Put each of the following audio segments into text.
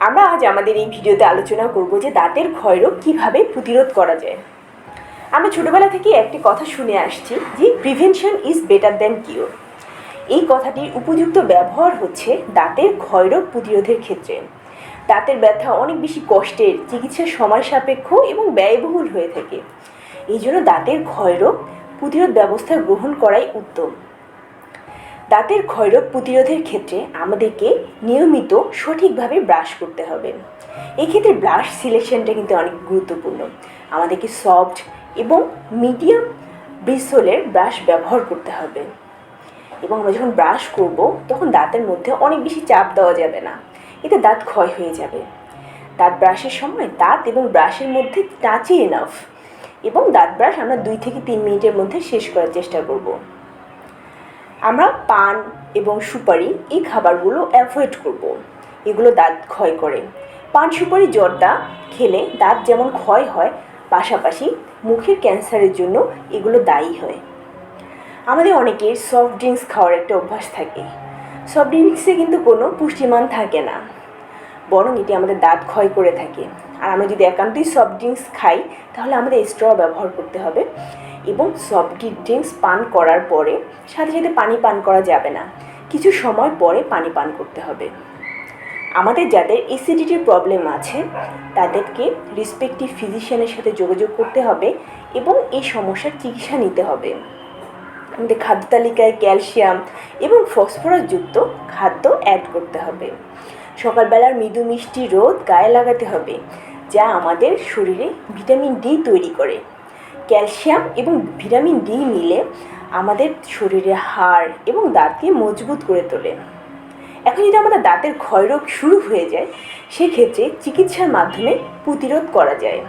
আমরা আজ আমাদের এই ভিডিওতে আলোচনা করব যে দাঁতের ক্ষয়রোগ কীভাবে প্রতিরোধ করা যায়। আমরা ছোটবেলা থেকে একটি কথা শুনে আসছি যে prevention is better than cure এই কথাটির উপযুক্ত ব্যবহার হচ্ছে দাঁতের ক্ষয়রোগ প্রতিরোধের ক্ষেত্রে। দাঁতের ব্যথা অনেক বেশি কষ্টের চিকিৎসার সময় সাপেক্ষ এবং ব্যয়বহুল হয়ে থাকে। এই জন্য দাঁতের ক্ষয়রোগ প্রতিরোধ ব্যবস্থা গ্রহণ করাই উত্তম। দাঁতের ক্ষয়রোগ প্রতিরোধের ক্ষেত্রে আমাদেরকে নিয়মিত সঠিকভাবে ব্রাশ করতে হবে। এক্ষেত্রে ব্রাশ সিলেকশনটা কিন্তু অনেক গুরুত্বপূর্ণ। আমাদেরকে সফট এবং মিডিয়াম ব্রিসোলের ব্রাশ ব্যবহার করতে হবে। এবং আমরা যখন ব্রাশ করব, তখন দাঁতের মধ্যে অনেক বেশি চাপ দেওয়া যাবে না। এতে দাঁত ক্ষয় হয়ে যাবে। দাঁত ব্রাশের সময় দাঁত এবং ব্রাশের মধ্যে টাচি এনাফ এবং দাঁত ব্রাশ আমরা দুই থেকে তিন মিনিটের মধ্যে শেষ করার চেষ্টা করব। আমরা পান এবং সুপারি এই খাবারগুলো অ্যাভয়েড করব। এগুলো দাঁত ক্ষয় করে। পান, সুপারি, জর্দা খেলে দাঁত যেমন ক্ষয় হয়, পাশাপাশি মুখের ক্যান্সারের জন্য এগুলো দায়ী হয়। আমাদের অনেকের সফট ড্রিঙ্কস খাওয়ার একটা অভ্যাস থাকে। সফট ড্রিঙ্কসে কিন্তু কোনো পুষ্টিমান থাকে না। বরং এটি আমাদের দাঁত ক্ষয় করে থাকে। আর আমরা যদি একান্তই সফট ড্রিঙ্কস খাই, তাহলে আমাদের স্ট্র ব্যবহার করতে হবে। এবং সফট ড্রিঙ্কস পান করার পরে সাথে সাথে পানি পান করা যাবে না। কিছু সময় পরে পানি পান করতে হবে। আমাদের যাদের এসিডিটির প্রবলেম আছে, তাদেরকে রেসপেক্টিভ ফিজিশিয়ানের সাথে যোগাযোগ করতে হবে এবং এই সমস্যার চিকিৎসা নিতে হবে। আমাদের খাদ্য তালিকায় ক্যালসিয়াম এবং ফসফরাসযুক্ত খাদ্য অ্যাড করতে হবে। সকালবেলার মৃদু মিষ্টি রোদ গায়ে লাগাতে হবে, যা আমাদের শরীরে ভিটামিন ডি তৈরি করে। ক্যালসিয়াম এবং ভিটামিন ডি মিলে আমাদের শরীরে হাড় এবং দাঁতকে মজবুত করে তোলে। এখন যদি আমাদের দাঁতের ক্ষয়রোগ শুরু হয়ে যায়, সেক্ষেত্রে চিকিৎসার মাধ্যমে প্রতিরোধ করা যায়।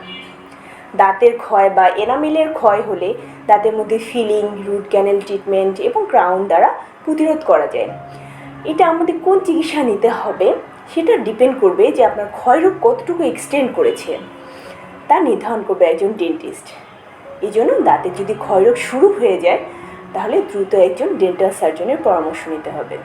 দাঁতের ক্ষয় বা এনামেলের ক্ষয় হলে দাঁতের মধ্যে ফিলিং, রুট ক্যানেল ট্রিটমেন্ট এবং ক্রাউন দ্বারা প্রতিরোধ করা যায়। এটা আমাদের কোন চিকিৎসা নিতে হবে, সেটা ডিপেন্ড করবে যে আপনার ক্ষয়রোগ কতটুকু এক্সটেন্ড করেছে। তা নির্ধারণ করবে একজন ডেন্টিস্ট। এই জন্য দাঁতের যদি ক্ষয়রোগ শুরু হয়ে যায়, তাহলে দ্রুত একজন ডেন্টাল সার্জনের পরামর্শ নিতে হবে।